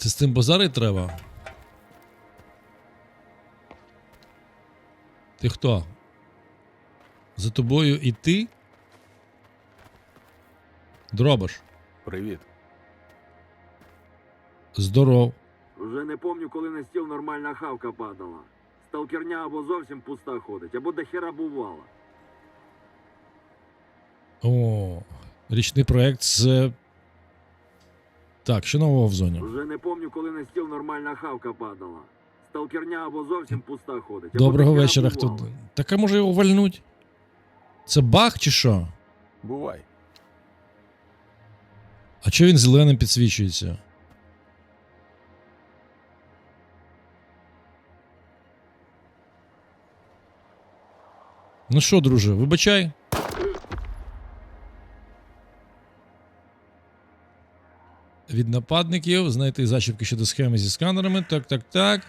Це з цим базарить треба. Ти хто? За тобою і ти? Дробаш. Привіт. Здоров. Вже не помню, коли на стіл нормальна хавка падала. Сталкерня або зовсім пуста ходить, або до хера бувала. О, річний проект з. Так, що нового в зоні? Вже не помню, коли на стіл нормальна хавка падала. Сталкерня або зовсім пуста ходить. Доброго до вечора. Хто... Так а може його вальнуть? Це баг чи що? Бувай. А чого він зеленим підсвічується? Ну що, друже, вибачай. Від нападників знайти зачіпки щодо схеми зі сканерами. Так, так, так.